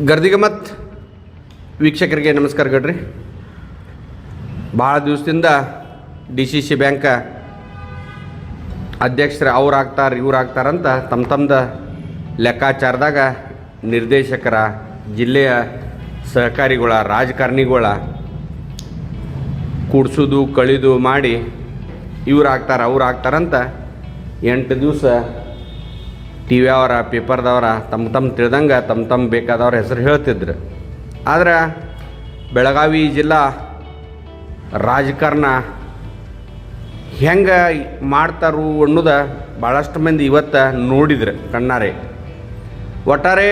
ಗರ್ದಿಗಮತ್ ವೀಕ್ಷಕರಿಗೆ ನಮಸ್ಕಾರ ಗಡ್ರಿ. ಭಾಳ ದಿವಸದಿಂದ ಡಿ ಸಿ ಸಿ ಬ್ಯಾಂಕ ಅಧ್ಯಕ್ಷರು ಅವ್ರು ಆಗ್ತಾರೆ ಇವ್ರು ಆಗ್ತಾರಂತ ತಮ್ಮ ತಮ್ಮದ ಲೆಕ್ಕಾಚಾರದಾಗ ನಿರ್ದೇಶಕರ, ಜಿಲ್ಲೆಯ ಸಹಕಾರಿಗಳ, ರಾಜಕಾರಣಿಗಳ ಕೂಡಿಸೋದು, ಕಳಿದು ಮಾಡಿ ಇವ್ರು ಆಗ್ತಾರೆ ಅವ್ರು ಆಗ್ತಾರಂತ ಎಂಟು ದಿವಸ ಟಿ ವಿ ಅವರ ಪೇಪರ್ದವರ ತಮ್ಮ ತಮ್ಮ ತಿಳಿದಂಗೆ ತಮ್ಮ ತಮ್ಮ ಬೇಕಾದವ್ರ ಹೆಸರು ಹೇಳ್ತಿದ್ರು. ಆದ್ರೆ ಬೆಳಗಾವಿ ಜಿಲ್ಲಾ ರಾಜಕಾರಣ ಹೆಂಗೆ ಮಾಡ್ತಾರು ಅನ್ನೋದು ಭಾಳಷ್ಟು ಮಂದಿ ಇವತ್ತು ನೋಡಿದ್ರು ಕಣ್ಣಾರೆ. ಒಟ್ಟಾರೆ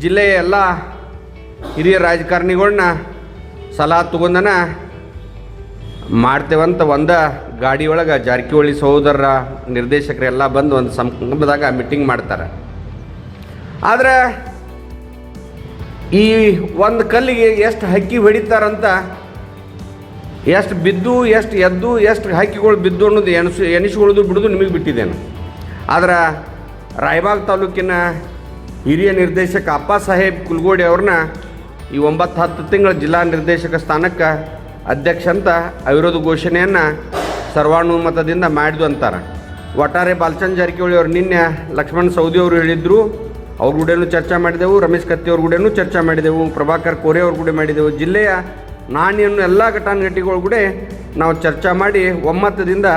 ಜಿಲ್ಲೆಯ ಎಲ್ಲ ಹಿರಿಯ ರಾಜಕಾರಣಿಗಳನ್ನ ಸಲಹಾ ತಗೊಂಡನ ಮಾಡ್ತೇವಂತ ಒಂದ ಗಾಡಿ ಒಳಗೆ ಜಾರಕಿಹೊಳಿ ಸಹೋದರರ ನಿರ್ದೇಶಕರೆಲ್ಲ ಬಂದು ಒಂದು ಸಂಗಮದಾಗ ಮೀಟಿಂಗ್ ಮಾಡ್ತಾರೆ. ಆದರೆ ಈ ಒಂದು ಕಲ್ಲಿಗೆ ಎಷ್ಟು ಹಕ್ಕಿ ಹೊಡಿತಾರಂತ, ಎಷ್ಟು ಬಿದ್ದು, ಎಷ್ಟು ಎದ್ದು, ಎಷ್ಟು ಹಕ್ಕಿಗಳು ಬಿದ್ದು ಅನ್ನೋದು ಎಣಸು, ಎಣಿಸ್ಕೊಳ್ಳೋದು ಬಿಡೋದು ನಿಮಗೆ ಬಿಟ್ಟಿದ್ದೇನೆ. ಆದರೆ ರಾಯಬಾಗ್ ತಾಲೂಕಿನ ಹಿರಿಯ ನಿರ್ದೇಶಕ ಅಪ್ಪ ಸಾಹೇಬ್ ಕುಲ್ಗೋಡಿ ಅವ್ರನ್ನ ಈ ಒಂಬತ್ತು ಹತ್ತು ತಿಂಗಳ ಜಿಲ್ಲಾ ನಿರ್ದೇಶಕ ಸ್ಥಾನಕ್ಕೆ ಅಧ್ಯಕ್ಷ ಅಂತ ಅವಿರೋಧ ಘೋಷಣೆಯನ್ನು ಸರ್ವಾನುಮತದಿಂದ ಮಾಡಿದ್ವು ಅಂತಾರೆ. ಒಟ್ಟಾರೆ ಬಾಲಚಂದ್ ಜಾರಕಿಹೊಳಿ ಅವರು ನಿನ್ನೆ ಲಕ್ಷ್ಮಣ್ ಸೌದಿ ಅವರು ಹೇಳಿದ್ರು, ಅವ್ರ ಗುಡೇನು ಚರ್ಚೆ ಮಾಡಿದೆವು, ರಮೇಶ್ ಕತ್ತಿ ಅವ್ರ ಗುಡೇನು ಚರ್ಚೆ ಮಾಡಿದೆವು, ಪ್ರಭಾಕರ್ ಕೋರೆ ಅವ್ರ ಕೂಡ ಮಾಡಿದೆವು. ಜಿಲ್ಲೆಯ ನಾಣ್ಯನ್ನು ಎಲ್ಲ ಘಟಾನುಘಟಿಗಳ ಕೂಡ ನಾವು ಚರ್ಚೆ ಮಾಡಿ ಒಮ್ಮತದಿಂದ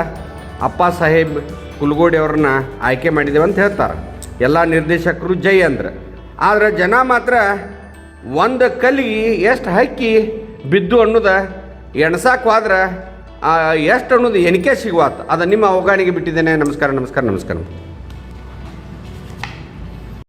ಅಪ್ಪ ಸಾಹೇಬ್ ಕುಲ್ಗೋಡಿ ಅವ್ರನ್ನ ಆಯ್ಕೆ ಮಾಡಿದೆವು ಅಂತ ಹೇಳ್ತಾರೆ. ಎಲ್ಲ ನಿರ್ದೇಶಕರು ಜೈ ಅಂದ್ರೆ. ಆದರೆ ಜನ ಮಾತ್ರ ಒಂದು ಕಲಿ ಎಷ್ಟು ಹಕ್ಕಿ ಬಿದ್ದು ಅನ್ನೋದು ಎಣ್ಸಾಕ್ ಹೋದ್ರೆ ಎಷ್ಟು ಅನ್ನೋದು ಎಣಿಕೆ ಸಿಗುವಾತ ಅದು ನಿಮ್ಮ ಅವಗಾಣಿಗೆ ಬಿಟ್ಟಿದ್ದೇನೆ. ನಮಸ್ಕಾರ ನಮಸ್ಕಾರ ನಮಸ್ಕಾರ.